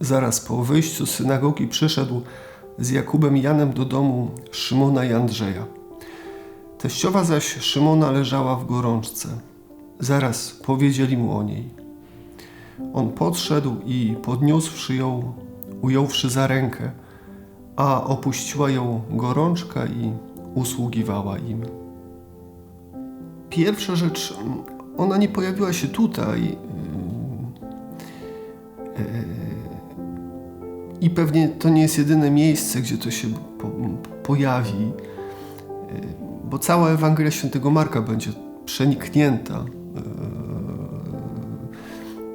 Zaraz po wyjściu z synagogi przyszedł z Jakubem Janem do domu Szymona i Andrzeja. Teściowa zaś Szymona leżała w gorączce. Zaraz powiedzieli mu o niej. On podszedł i podniósłszy ją, ująwszy za rękę, a opuściła ją gorączka i usługiwała im. Pierwsza rzecz, ona nie pojawiła się tutaj. I pewnie to nie jest jedyne miejsce, gdzie to się po, pojawi, bo cała Ewangelia Świętego Marka będzie przeniknięta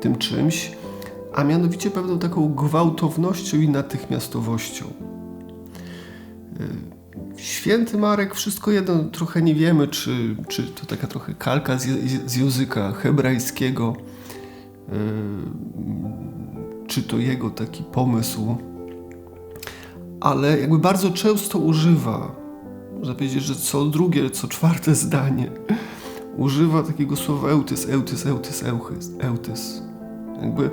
tym czymś, a mianowicie pewną taką gwałtownością i natychmiastowością. Święty Marek, wszystko jedno, trochę nie wiemy, czy, czy to taka trochę kalka z, z języka hebrajskiego, czy to jego taki pomysł, ale jakby bardzo często używa, można powiedzieć, że co drugie, co czwarte zdanie używa takiego słowa eutys, eutys, eutys, eutys, eutys. Jakby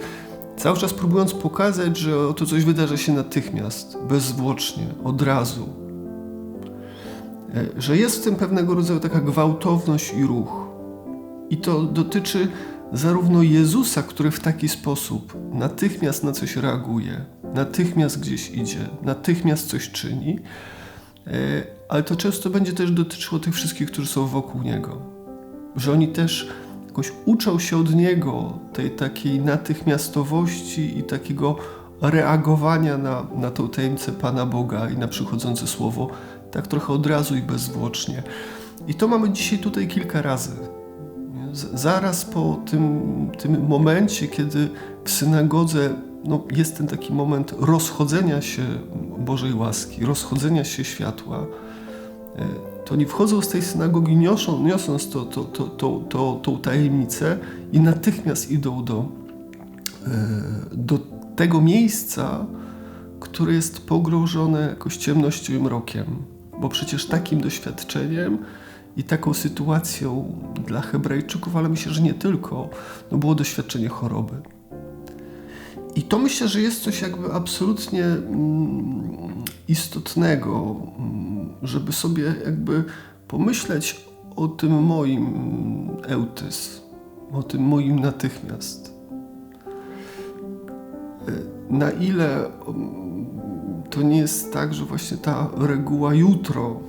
cały czas próbując pokazać, że to coś wydarzy się natychmiast, bezzwłocznie, od razu. E, że jest w tym pewnego rodzaju taka gwałtowność i ruch. I to dotyczy zarówno Jezusa, który w taki sposób natychmiast na coś reaguje, natychmiast gdzieś idzie, natychmiast coś czyni, e, ale to często będzie też dotyczyło tych wszystkich, którzy są wokół Niego. Że oni też jakoś uczą się od Niego tej takiej natychmiastowości i takiego reagowania na, na tą tajemnicę Pana Boga i na przychodzące słowo, tak trochę od razu i bezzwłocznie. I to mamy dzisiaj tutaj kilka razy. Zaraz po tym, tym momencie, kiedy w synagodze no, jest ten taki moment rozchodzenia się Bożej łaski, rozchodzenia się światła, e, to oni wchodzą z tej synagogi niosą, niosąc to, to, to, to, to, tą tajemnicę i natychmiast idą do, e, do tego miejsca, które jest pogrążone jakoś ciemnością i mrokiem. Bo przecież takim doświadczeniem i taką sytuacją dla Hebrajczyków, ale myślę, że nie tylko, no było doświadczenie choroby. I to myślę, że jest coś jakby absolutnie mm, istotnego, mm, żeby sobie jakby pomyśleć o tym moim eutys, o tym moim natychmiast. E, na ile mm, to nie jest tak, że właśnie ta reguła jutro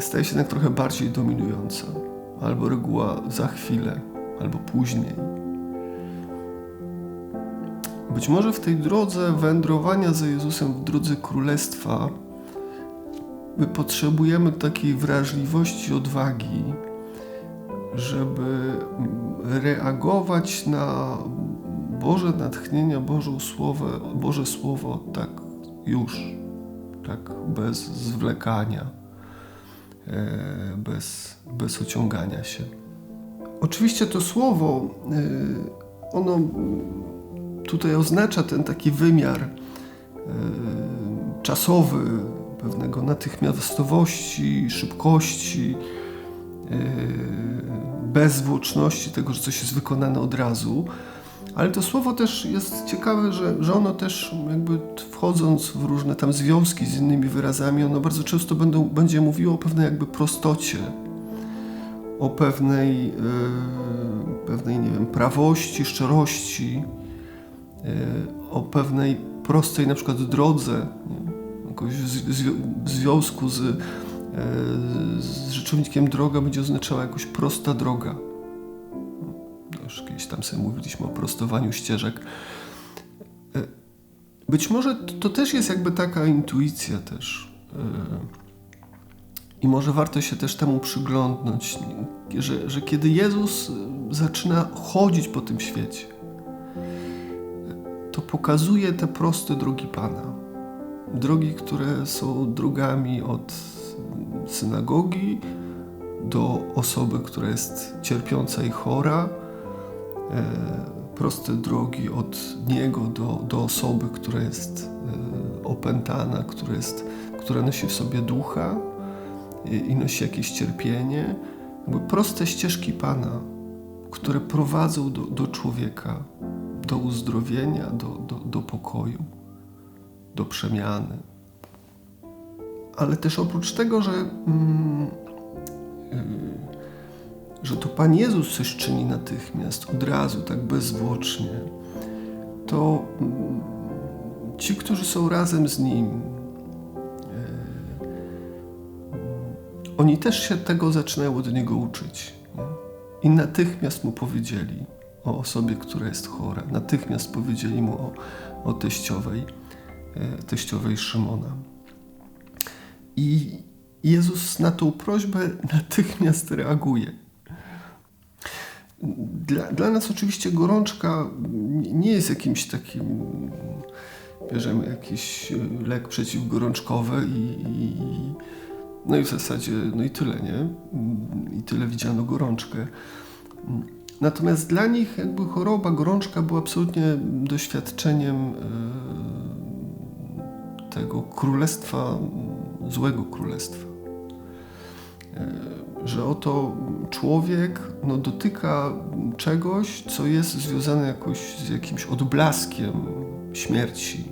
staje się jednak trochę bardziej dominująca, albo reguła za chwilę, albo później. Być może w tej drodze wędrowania za Jezusem, w drodze królestwa, my potrzebujemy takiej wrażliwości, odwagi, żeby reagować na Boże natchnienia, Boże Słowo, Boże Słowo tak już, tak bez zwlekania, bez, bez ociągania się. Oczywiście to słowo, e, ono tutaj oznacza ten taki wymiar e, czasowy, pewnego natychmiastowości, szybkości, e, bezzwłoczności tego, że coś jest wykonane od razu. Ale to słowo też jest ciekawe, że, że ono też jakby wchodząc w różne tam związki z innymi wyrazami, ono bardzo często będą, będzie mówiło o pewnej jakby prostocie, o pewnej, yy, pewnej, nie wiem, prawości, szczerości, E, o pewnej prostej na przykład drodze, jakoś w związku z, e, z rzeczownikiem droga będzie oznaczała jakoś prosta droga. Już kiedyś tam sobie mówiliśmy o prostowaniu ścieżek. E, być może to też jest jakby taka intuicja też. I może warto się też temu przyglądnąć, że, że kiedy Jezus zaczyna chodzić po tym świecie, to pokazuje te proste drogi Pana. Drogi, które są drogami od synagogi do osoby, która jest cierpiąca i chora, e, proste drogi od Niego do, do osoby, która jest e, opętana, która, jest, która nosi w sobie ducha i, i nosi jakieś cierpienie. Jakby proste ścieżki Pana, które prowadzą do, do człowieka, do uzdrowienia, do, do, do pokoju, do przemiany. Ale też oprócz tego, że, mm, yy, że to Pan Jezus coś czyni natychmiast, od razu, tak bezzwłocznie, to mm, ci, którzy są razem z Nim, yy, oni też się tego zaczynają od Niego uczyć. I natychmiast Mu powiedzieli o osobie, która jest chora. Natychmiast powiedzieli Mu o, o teściowej, yy, teściowej Szymona. I Jezus na tą prośbę natychmiast reaguje. Dla, dla nas oczywiście gorączka nie jest jakimś takim. Bierzemy jakiś lek przeciwgorączkowy i, i, no i w zasadzie no i tyle, nie? I tyle widziano gorączkę. Natomiast dla nich jakby choroba, gorączka była absolutnie doświadczeniem e, tego królestwa, złego królestwa. Że oto człowiek no, dotyka czegoś, co jest związane jakoś z jakimś odblaskiem śmierci.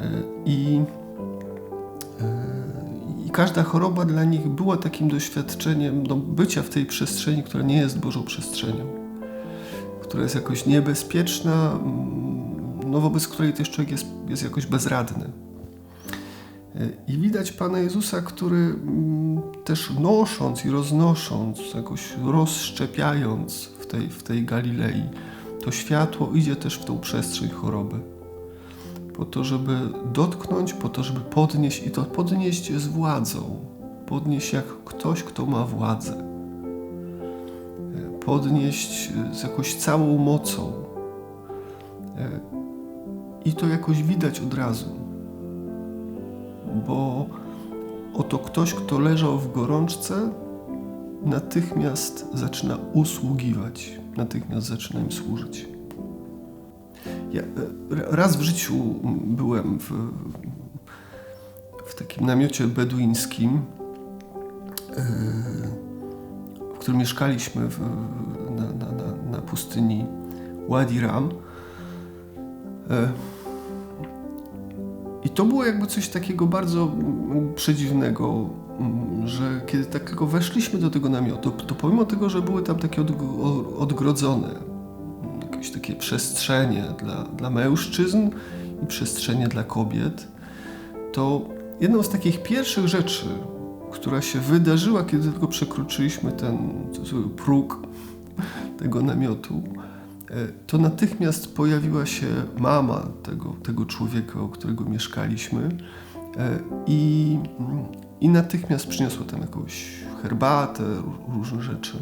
E, I, e, I każda choroba dla nich była takim doświadczeniem no, bycia w tej przestrzeni, która nie jest Bożą przestrzenią, która jest jakoś niebezpieczna, no, wobec której też człowiek jest, jest jakoś bezradny. I widać Pana Jezusa, który mm, też nosząc i roznosząc, jakoś rozszczepiając w tej, w tej Galilei, to światło idzie też w tą przestrzeń choroby. Po to, żeby dotknąć, po to, żeby podnieść i to podnieść z władzą. Podnieść jak ktoś, kto ma władzę. Podnieść z jakąś całą mocą. I to jakoś widać od razu bo oto ktoś, kto leżał w gorączce, natychmiast zaczyna usługiwać, natychmiast zaczyna im służyć. Ja e, raz w życiu byłem w, w takim namiocie beduińskim, e, w którym mieszkaliśmy w, na, na, na, na pustyni Wadi Ram. I to było jakby coś takiego bardzo przedziwnego, że kiedy tak tylko weszliśmy do tego namiotu, to pomimo tego, że były tam takie odgrodzone jakieś takie przestrzenie dla, dla mężczyzn i przestrzenie dla kobiet, to jedną z takich pierwszych rzeczy, która się wydarzyła, kiedy tylko przekroczyliśmy ten próg tego namiotu, to natychmiast pojawiła się mama tego, tego człowieka, o którego mieszkaliśmy e, i, i natychmiast przyniosła tam jakąś herbatę, różne rzeczy.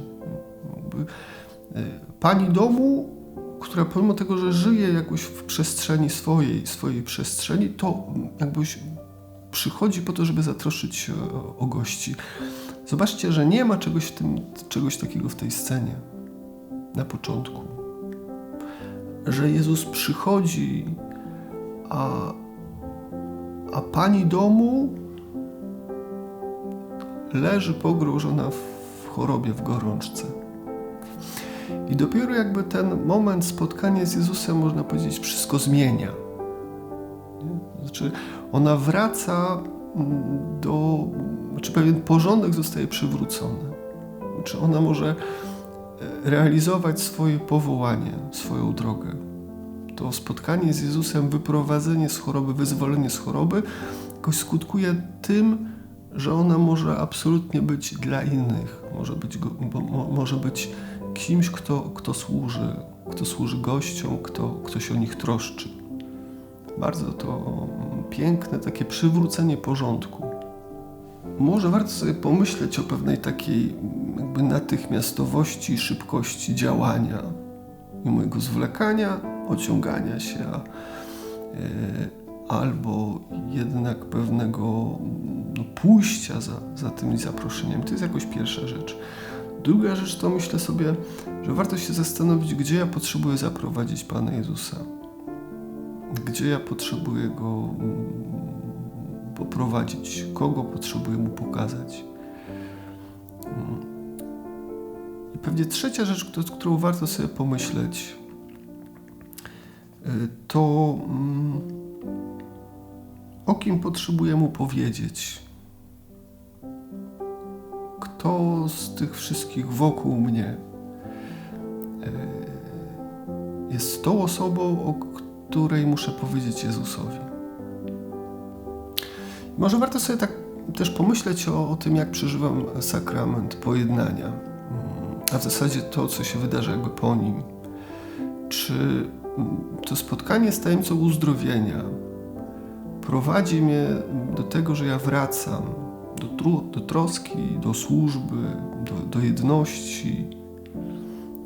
E, pani domu, która pomimo tego, że żyje jakoś w przestrzeni swojej, swojej przestrzeni, to jakbyś przychodzi po to, żeby zatroszczyć się o, gości. Zobaczcie, że nie ma czegoś, tym, czegoś takiego w tej scenie na początku że Jezus przychodzi, a, a pani domu leży pogrążona w chorobie, w gorączce. I dopiero jakby ten moment spotkania z Jezusem, można powiedzieć, wszystko zmienia. Znaczy, ona wraca mm, do, znaczy pewien porządek zostaje przywrócony. Znaczy, ona może realizować swoje powołanie, swoją drogę. To spotkanie z Jezusem, wyprowadzenie z choroby, wyzwolenie z choroby, jakoś skutkuje tym, że ona może absolutnie być dla innych, może być, może być kimś, kto, kto służy, kto służy gościom, kto, kto się o nich troszczy. Bardzo to piękne takie przywrócenie porządku. Może warto sobie pomyśleć o pewnej takiej jakby natychmiastowości, szybkości działania i mojego zwlekania, ociągania się, e, albo jednak pewnego no, pójścia za, za tym zaproszeniem. To jest jakoś pierwsza rzecz. Druga rzecz to myślę sobie, że warto się zastanowić, gdzie ja potrzebuję zaprowadzić Pana Jezusa. Gdzie ja potrzebuję Go poprowadzić, kogo potrzebuję mu pokazać. I pewnie trzecia rzecz, którą warto sobie pomyśleć, to mm, o kim potrzebuję mu powiedzieć? Kto z tych wszystkich wokół mnie e, jest tą osobą, o której muszę powiedzieć Jezusowi? Może warto sobie tak też pomyśleć o, o tym, jak przeżywam sakrament pojednania, Mm, a w zasadzie to, co się wydarza jakby po nim. Czy to spotkanie z tajemnicą uzdrowienia prowadzi mnie do tego, że ja wracam do, do troski, do służby, do, do jedności,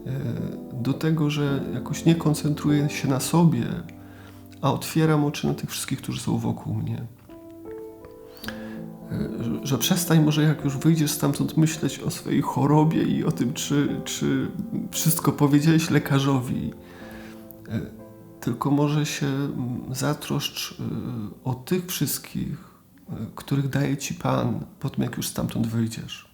e, do tego, że jakoś nie koncentruję się na sobie, a otwieram oczy na tych wszystkich, którzy są wokół mnie. E, Że przestań może jak już wyjdziesz stamtąd myśleć o swojej chorobie i o tym, czy, czy wszystko powiedziałeś lekarzowi. E, Tylko może się mm, zatroszcz e, o tych wszystkich, e, których daje ci Pan po tym, jak już stamtąd wyjdziesz.